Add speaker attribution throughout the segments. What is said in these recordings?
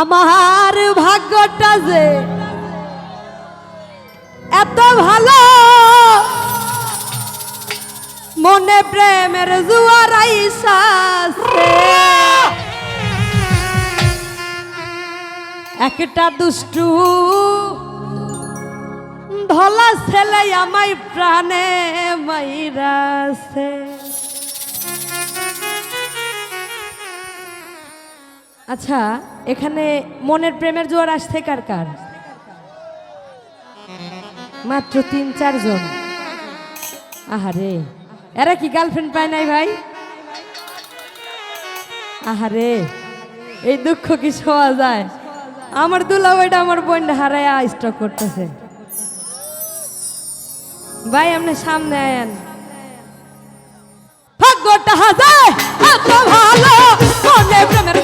Speaker 1: আমার ভাগ্যটা যে এত ভালো। মনে প্রেমের জুয়ার একটা দুষ্টু ধলা ছেলে আমায় প্রাণে মাইরাছে। আচ্ছা এখানে মনের প্রেমের জোয়ার আসছে কার কার? মাত্র তিন চারজন আহারে, এরা কি গার্লফ্রেন্ড পায় নাই ভাই? আহারে, এই দুঃখ কি শোয়া যায়? আমার দুলাভাইটা আমার বোনটা হারায় স্টক করতেছে। ভাই, আপনি সামনে আয়েন। ভাগ্যটা হাজার ভালো প্রেমের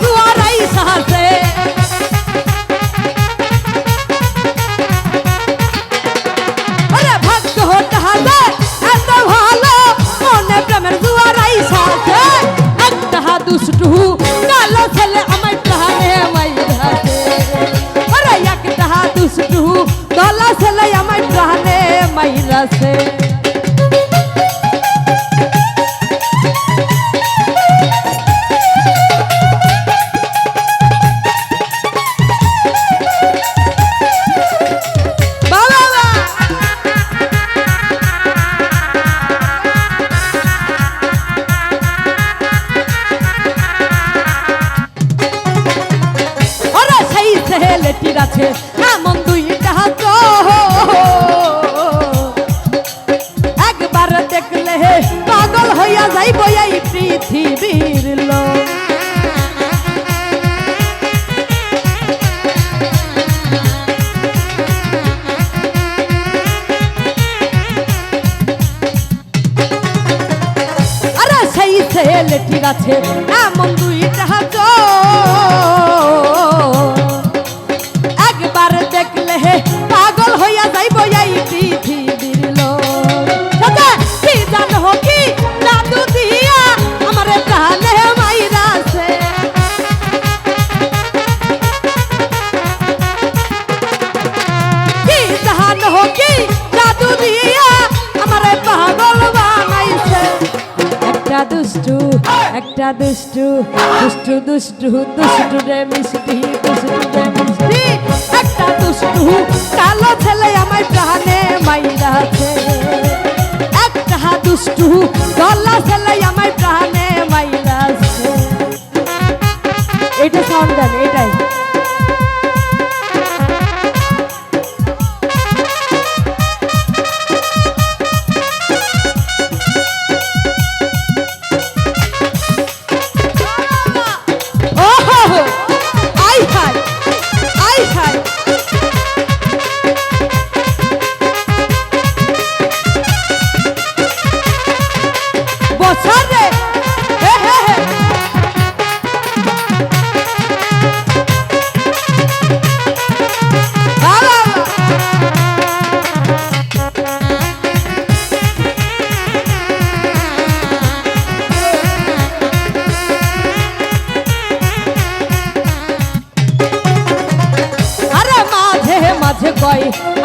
Speaker 1: ছেলেটির আছে এমন দুষ্টু দুষ্টু দুষ্টু দুষ্টু রে মিষ্টি, দুষ্টু রে মিষ্টি। একটা দুষ্টু কালো ছেলে আমার প্রাণে মাইরাছে একটা দুষ্টু গলা ছেলে আমার প্রাণে মাইরাছে এটা সাউন্ড এটাই।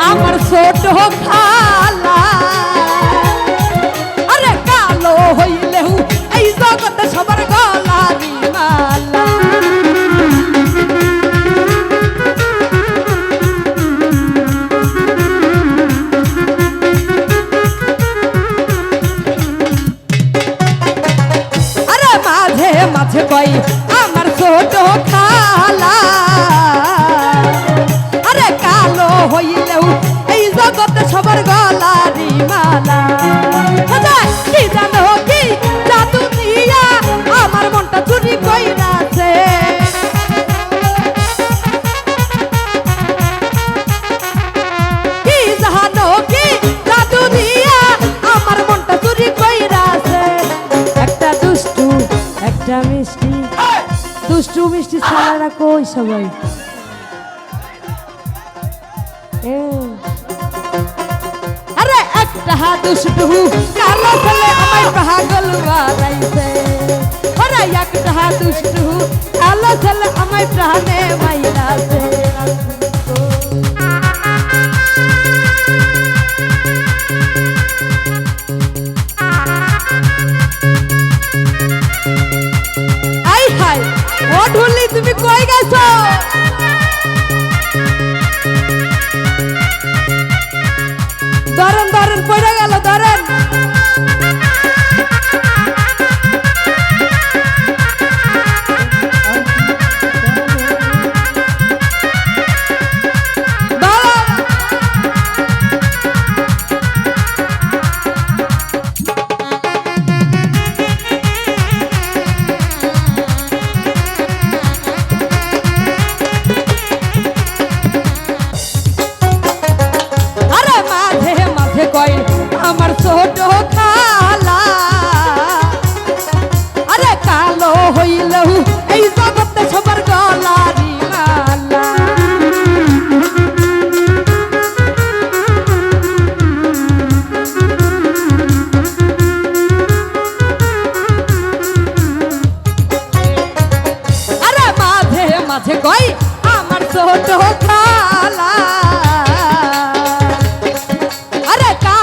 Speaker 1: আমার ছোট খালা কই সবাই। আরে একটা দুষ্টু কালো ছেলে আমায় পাগল বানাইছে। আরে একটা দুষ্টু কালো ছেলে আমায় প্রাণে মাইরা Bye.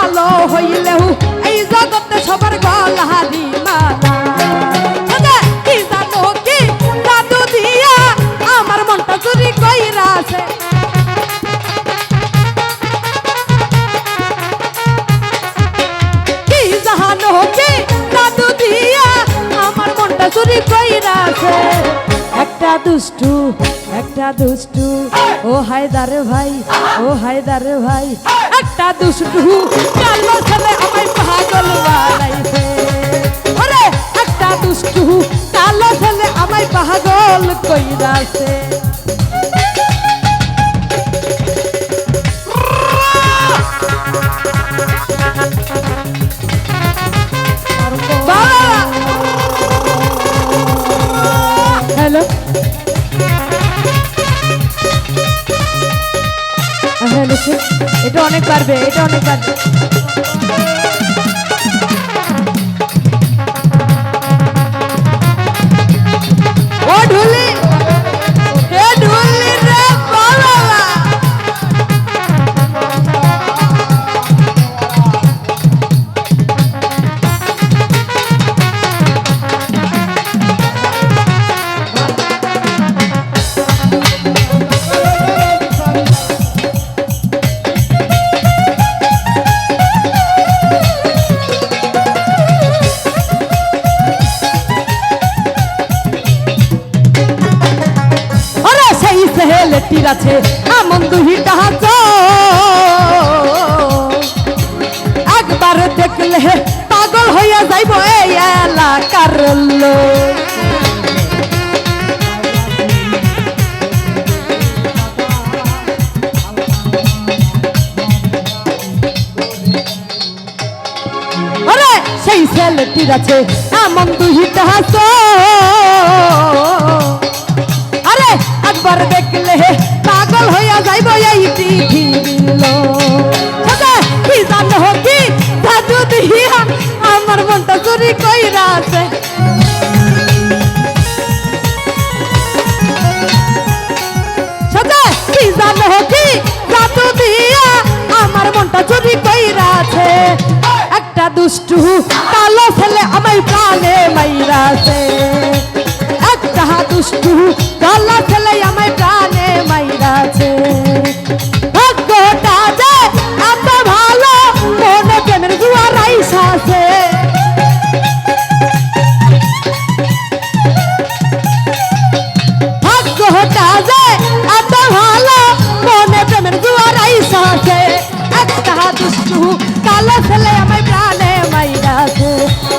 Speaker 1: কালো হইলেও এই জগতে সবার মালা ওরে, কি জানো কি? জাদু দিয়া আমার মনটা চুরি কইরাছে। কি জানো কি? জাদু দিয়া আমার মনটা চুরি কইরাছে। একটা দুষ্টু একটা দুষ্টু। ও হায়দার ভাই, ও হায়দার ভাই, একটা দুষ্টু কালো ছেলে আমায় পাগল বানাইছে। ওরে, একটা দুষ্টু কালো ছেলে আমায় পাগল কইরাছে। অনেক পারবে এটা অনেক পারবে আছে এমন দুহিটা হাত একবার দেখলে পাগল হইয়া যাইব এই এলাকার সেই ছেলেটির আছে এমন দুহিটা হাত আরে একবার দেখলে পাগল হইয়া যাইব এই দিয়া আমার মনটা চুরি কইরা আছে আমার মনটা কইরা আছে একটা দুষ্টু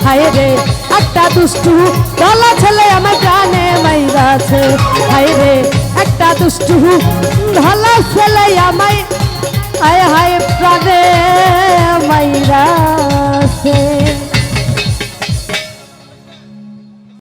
Speaker 1: হায় রে, একটা দুষ্টু বলা ছেলে আমার প্রাণে মাইরাছে হায় রে, একটা দুষ্টু ভালো ছেলে আমায়, আয় হায় প্রাণে মাইরাছে